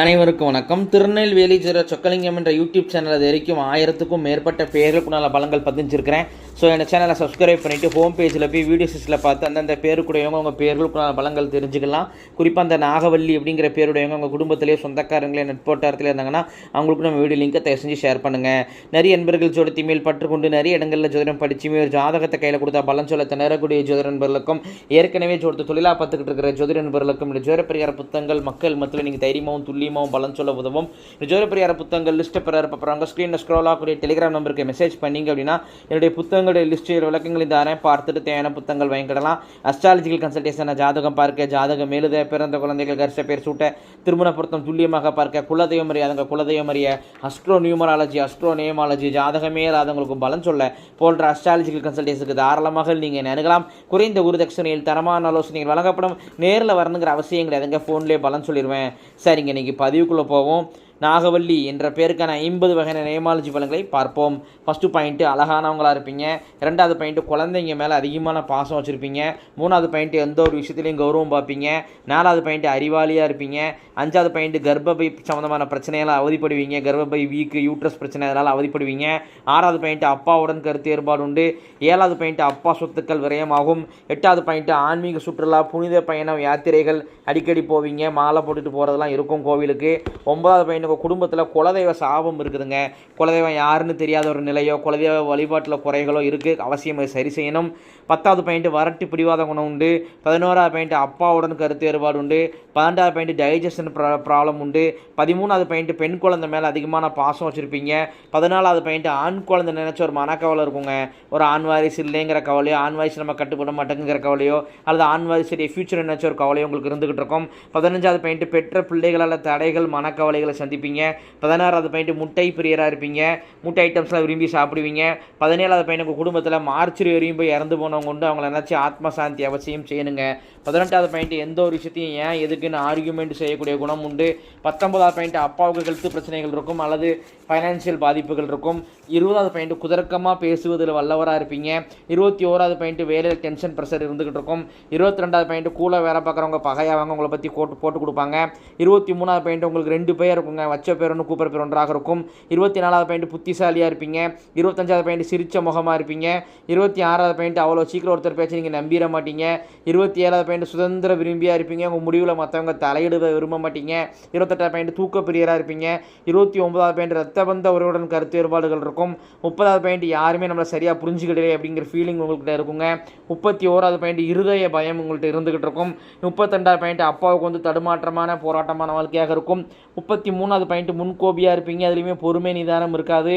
அனைவருக்கும் வணக்கம். திருநெல்வேலி ஜெர சொக்கலிங்கம் என்ற யூடியூப் சேனல் அது வரைக்கும் ஆயிரத்துக்கும் மேற்பட்ட பேருக்குனால பலங்கள் பதிஞ்சிருக்கிறேன். ஸோ என் சேனலை சப்ஸ்கிரைப் பண்ணிவிட்டு ஹோம் பேஜில் போய் வீடியோ சிஸ்டில் பார்த்து அந்தந்த பேருக்குடையவங்க உங்கள் பேர்களுக்குனால பலங்கள் தெரிஞ்சுக்கலாம். குறிப்பாக அந்த நாகவல்லி அப்படிங்கிற பேருடையவங்க உங்கள் குடும்பத்திலே சொந்தக்காரங்களே நட்போட்டாரத்தில் இருந்தாங்கன்னா அவங்களுக்கு நம்ம வீடியோ லிங்கை தயவு செஞ்சு ஷேர் பண்ணுங்கள் நிறைய நண்பர்கள் ஜோடத்தி மேல் பற்றுக்கொண்டு நிறைய இடங்களில் ஜோதிடம் படிச்சுமே ஒரு ஜாதகத்தை கையில் கொடுத்தா பலன் சொல்ல திணறக்கூடிய ஜோதிட நண்பர்களுக்கும் ஏற்கனவே ஜோடத்து தொழிலாக பார்த்துக்கிட்டு இருக்கிற ஜோதிட நண்பர்களுக்கும் இந்த ஜோதிட பரிகார புத்தகங்கள் மக்கள் மத்தியில் நீங்கள் தைரியமாகவும் துல்லியமாகவும் பலன் சொல்ல உதவும். இந்த ஜோதிட புத்தகங்கள் லிஸ்ட்டை பெற பார்க்குறாங்க ஸ்க்ரீனில் ஸ்க்ரோல் ஆகக்கூடிய டெலிகிராம் நம்பருக்கு மெசேஜ் பண்ணீங்க அப்படின்னா என்னுடைய புத்தகங்களுடைய லிஸ்ட்டு விளக்கங்கள் தானே பார்த்துட்டு தேவையான புத்தகங்கள் வாங்கிக்கிடலாம். அஸ்ட்ராலஜிக்கல் கன்சல்டேஷனை ஜாதகம் பார்க்க ஜாதகம் எழுத பிறந்த குழந்தைகள் கரிச பேர் சூட்ட திருமண பொருத்தம் துல்லியமாக பார்க்க குலதெய்வம் அறியாதவங்க குலதெய்வம் அறிய அஸ்ட்ரோ நியூமராலஜி அஸ்ட்ரோ நியமாலஜி ஜாதகமே இல்லாதவங்களுக்கு பலன் சொல்ல போன்ற அஸ்ட்ராலஜிக்கல் கன்சல்டேஷனுக்கு தாராளமாக நீங்கள் அணுகலாம். குறைந்த குருதட்சணையில் தரமான ஆலோசனைகள் வழங்கப்படும். நேரில் வரணுங்கிற அவசியம் கிடையாதுங்க ஃபோன்லேயே பலன் சொல்லிடுவேன் சரிங்க இன்றைக்கி பதிவுக்குள்ளே போவோம். நாகவல்லி என்ற பேருக்கான ஐம்பது வகையான நேமாலஜி பலன்களை பார்ப்போம். ஃபஸ்ட்டு பாயிண்ட்டு அழகானவங்களாக இருப்பீங்க. ரெண்டாவது பாயிண்ட்டு குழந்தைங்க மேலே அதிகமான பாசம் வச்சுருப்பீங்க. மூணாவது பாயிண்ட்டு எந்த ஒரு விஷயத்துலையும் கௌரவம் பார்ப்பீங்க. நாலாவது பாயிண்ட்டு அறிவாளியாக இருப்பீங்க. அஞ்சாவது பாயிண்ட்டு கர்ப்பப்பை சம்மந்தமான பிரச்சனையெல்லாம் அவதிப்படுவீங்க. கர்ப்பப்பை வீக்கு யூட்ரஸ் பிரச்சனை அதனால் அவதிப்படுவீங்க. ஆறாவது பாயிண்ட்டு அப்பாவுடன் கருத்து ஏற்பாடு உண்டு. ஏழாவது பாயிண்ட்டு அப்பா சொத்துக்கள் விரயமாகும். எட்டாவது பாயிண்ட்டு ஆன்மீக சுற்றுலா புனித பயணம் யாத்திரைகள் அடிக்கடி போவீங்க. மாலை போட்டுட்டு போகிறதெல்லாம் இருக்கும் கோவிலுக்கு. ஒன்பதாவது பாயிண்ட் உங்கள் குடும்பத்தில் குலதெய்வ சாபம் இருக்குதுங்க. குலதெய்வம் யாருன்னு தெரியாத ஒரு நிலையோ குலதெய்வ வழிபாட்டில் குறைகளோ இருக்குது அவசியம் அதை சரி செய்யணும். பத்தாவது பாயிண்ட் வரட்டு பிடிவாத குணம் உண்டு. பதினோராவது பாயிண்ட் அப்பாவுடன் கருத்து வேறுபாடு உண்டு. பன்னெண்டாவது பாயிண்ட் டைஜஷன் ப்ராப்ளம் உண்டு. பதிமூணாவது பாயிண்ட் பெண் குழந்தை மேலே அதிகமான பாசம் வச்சுருப்பீங்க. பதினாலாவது பாயிண்ட் ஆண் குழந்தை நினச்ச ஒரு மனக்கவலை இருக்குங்க. ஒரு ஆண் வாரிசு இல்லைங்கிற கவலையோ ஆண் வாரிசு நம்ம கட்டுப்பட மாட்டேங்கிற கவலையோ அல்லது ஆண் வாரிசுடைய ஃபியூச்சர் நினச்ச ஒரு கவலையோ உங்களுக்கு இருந்துகிட்டு இருக்கும். பதினஞ்சாவது பாயிண்ட் பெற்ற பிள்ளைகளால் தடைகள் மனக்கவலைகளை சந்திப்பீங்க. பதினாறாவது பாயிண்ட்டு முட்டை பிரியராக இருப்பீங்க. முட்டை ஐட்டம்ஸ்லாம் விரும்பி சாப்பிடுவீங்க. பதினேழாவது பையன் உங்கள் குடும்பத்தில் மார்ச் வரையும் போய் இறந்து போனவங்க கொண்டு அவங்கள நினச்சி ஆத்மசாந்தி அவசியம் செய்யணுங்க. பதினெட்டாவது பாயிண்ட் எந்த ஒரு விஷயத்தையும் ஏன் எதுக்குன்னு ஆர்கியூமெண்ட் செய்யக்கூடிய குணம் உண்டு. பத்தொன்பதாவது பாயிண்ட் அப்பாவுக்கு ஹெல்த் பிரச்சனைகள் இருக்கும். அல்லது ஃபைனான்சியல் பாதிப்புகள் இருக்கும். இருபதாவது பாயிண்ட் குதர்க்கமாக பேசுவதில் வல்லவராக இருப்பீங்க. இருபத்தி ஓராவது பாயிண்ட் வேலையில் டென்ஷன் ப்ரெஷர் இருந்துகிட்டு இருக்கும். இருபத்தி ரெண்டாவது பாயிண்ட் கூட வேலை பார்க்குறவங்க பகையாவாங்க உங்களை பற்றி போட்டு போட்டு கொடுப்பாங்க. இருபத்தி மூணாவது பாயிண்ட் உங்களுக்கு ரெண்டு பேர் இருக்குங்க. வச்ச பேர் ஒன்று கூப்பிட்ற பேர் ஒன்றாக இருக்கும். இருபத்தி நாலாவது பாயிண்ட் புத்திசாலியாக இருப்பீங்க. இருபத்தஞ்சாவது பாயிண்ட் சிரிச்ச முகமாக இருப்பீங்க. இருபத்தி ஆறாவது பாயிண்ட் அவ்வளோ சீக்கிரம் ஒருத்தர் பேச்சு நீங்கள் நம்பிட மாட்டீங்க. இருபத்தி ஏழாவது பாயிண்ட் சுதந்திர விரும்பியாக இருப்பீங்க. உங்கள் முடிவில் மற்றவங்க தலையிட விரும்ப மாட்டீங்க. இருபத்தெட்டாவது பாயிண்ட் தூக்க பிரியராக இருப்பீங்க. இருபத்தி ஒன்பதாவது பாயிண்ட் ரத்த பந்த உறவுடன் கருத்து வேறுபாடுகள் இருக்கும். முப்பதாவது பாயிண்ட் யாருமே நம்மளை சரியாக புரிஞ்சுக்கிடலை அப்படிங்கிற ஃபீலிங் உங்கள்கிட்ட இருக்குங்க. முப்பத்தி ஓராவது பாயிண்ட் இருதய பயம் உங்கள்கிட்ட இருந்துகிட்டு இருக்கும். முப்பத்தெண்டாவது பாயிண்ட் அப்பாவுக்கு வந்து தடுமாற்றமான போராட்டமான வாழ்க்கையாக இருக்கும். முப்பத்தி மூணாவது அது பாயிண்ட் முன்கோபியாக இருப்பீங்க. அதுலேயுமே பொறுமை நிதானம் இருக்காது.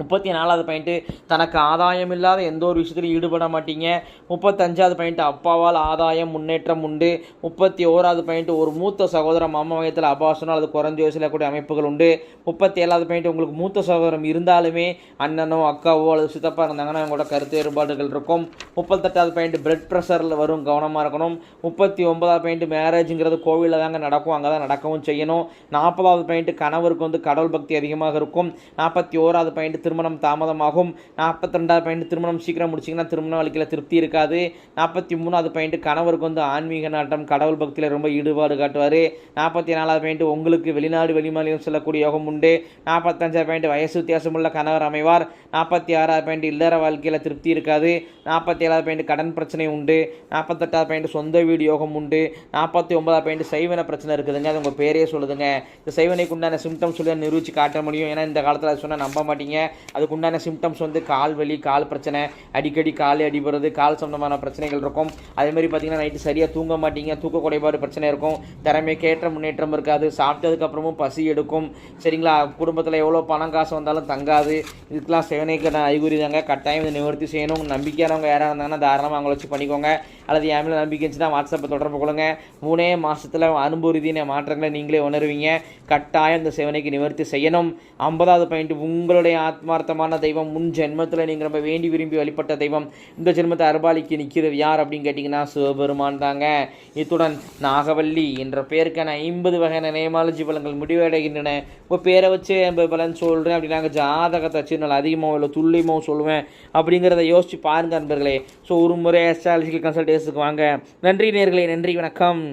முப்பத்தி நாலாவது பாயிண்ட்டு தனக்கு ஆதாயம் இல்லாத எந்த ஒரு விஷயத்திலும் ஈடுபட மாட்டீங்க. முப்பத்தஞ்சாவது பாயிண்ட் அப்பாவால் ஆதாயம் முன்னேற்றம் உண்டு. முப்பத்தி ஓராவது பாயிண்ட் ஒரு மூத்த சகோதரம் மாமா வயத்தில் அபாசனம் அல்லது குறைஞ்ச வயசில் கூடிய அமைப்புகள் உண்டு. முப்பத்தி ஏழாவது பாயிண்ட் உங்களுக்கு மூத்த சகோதரம் இருந்தாலுமே அண்ணனோ அக்காவோ அல்லது சித்தப்பா இருந்தாங்கன்னா அவங்களோட கருத்து வேறுபாடுகள் இருக்கும். முப்பத்தெட்டாவது பாயிண்ட் பிளட் ப்ரெஷரில் வரும் கவனமாக இருக்கணும். முப்பத்தி ஒன்பதாவது பாயிண்ட் மேரேஜுங்கிறது கோவிலில் தாங்க நடக்கும். அங்கே தான் நடக்கவும் செய்யணும். நாற்பதாவது பாயிண்ட் கணவருக்கு வந்து கடவுள் பக்தி அதிகமாக இருக்கும். நாற்பத்தி ஓராவது பாயிண்ட் திருமணம் தாமதமாகும். நாற்பத்தி ரெண்டாவது பாயிண்ட் திருமணம் சீக்கிரம் முடிச்சிங்கன்னா திருமண வாழ்க்கையில் திருப்தி இருக்காது. நாற்பத்தி மூணாவது பாயிண்ட் கணவருக்கு வந்து ஆன்மீக நாட்டம் கடவுள் பக்தியில் ரொம்ப ஈடுபாடு காட்டுவார். நாற்பத்தி நாலாவது பாயிண்ட் உங்களுக்கு வெளிநாடு வெளிமாநிலம் செல்லக்கூடிய யோகம் உண்டு. நாற்பத்தஞ்சாவது பாயிண்ட் வயசு வித்தியாசமுள்ள கணவர் அமைவார். நாற்பத்தி ஆறாவது பாயிண்ட் இல்லற வாழ்க்கையில் திருப்தி இருக்காது. நாற்பத்தி ஏழாவது பாயிண்ட் கடன் பிரச்சனை உண்டு. நாற்பத்தெட்டாவது பாயிண்ட் சொந்த வீடு யோகம் உண்டு. நாற்பத்தி ஒன்பதாவது பாயிண்ட் சைவன பிரச்சனை இருக்குதுங்க. அது உங்கள் பேரே சொல்லுதுங்க. இந்த சைவனைக்கு உண்டான சிம்டம்ஸ் சொல்லி நிரூபித்து காட்ட முடியும். ஏன்னா இந்த காலத்தில் சொன்னால் நம்ப மாட்டீங்க. அதுக்கு உண்டான சிம்டம்ஸ் வந்து கால் வலி கால் பிரச்சனை அடிக்கடி கால் அடிபடுறது கால் சம்பந்தமான பிரச்சனைகள் இருக்கும். அதே மாதிரி பார்த்தீங்கன்னா நைட்டு சரியாக தூங்க மாட்டீங்க தூக்க குறைபாடு பிரச்சனை இருக்கும். திறமைக்கேற்ற முன்னேற்றம் இருக்காது. சாப்பிட்டதுக்கப்புறமும் பசி எடுக்கும். சரிங்களா? குடும்பத்தில் எவ்வளோ பணம் காசு வந்தாலும் தங்காது. இதுக்கெல்லாம் சேவனைக்கு நான் அறிகுறி தாங்க. கட்டாயம் இதை நிவர்த்தி செய்யணும். நம்பிக்கையானவங்க யாராக இருந்தாங்கன்னா தாராளமாக அவங்கள வச்சு பண்ணிக்கோங்க. அல்லது என் மேலே நம்பிக்கை இருந்துச்சுன்னா வாட்ஸ்அப்பை தொடர்பு கொள்ளுங்க. மூணே மாதத்தில் அனுபவ ரீதியான மாற்றங்களை நீங்களே உணர்வீங்க. கட்டாயம் இந்த சேவனைக்கு நிவர்த்தி செய்யணும். ஐம்பதாவது பாயிண்ட் உங்களுடைய ஆத்மார்த்தமான தெய்வம் முன் ஜென்மத்தில் நீங்கள் ரொம்ப வேண்டி விரும்பி வழிபட்ட தெய்வம் இந்த ஜென்மத்தை அருபாலிக்கு நிற்கிறது யார் அப்படின்னு கேட்டிங்கன்னா சிவபெருமான் தாங்க. இத்துடன் நாகவல்லி என்ற பெயருக்கான ஐம்பது வகையான நேமாலஜி பலன்கள் முடிவடைகின்றன. உங்கள் பேரை வச்சு ஐம்பது பலன் சொல்கிறேன் அப்படின்னாங்க ஜாதகத்தை வச்சு நல்லா அதிகமாக இல்லை துல்லியமாக சொல்லுவேன் அப்படிங்கிறத யோசிச்சு பாருங்கள் நண்பர்களே ஸோ ஒரு முறை அஸ்ட்ராலஜிக்கல் கன்சல்டேஷனுக்கு வாங்க. நன்றி நேர்களே நன்றி வணக்கம்.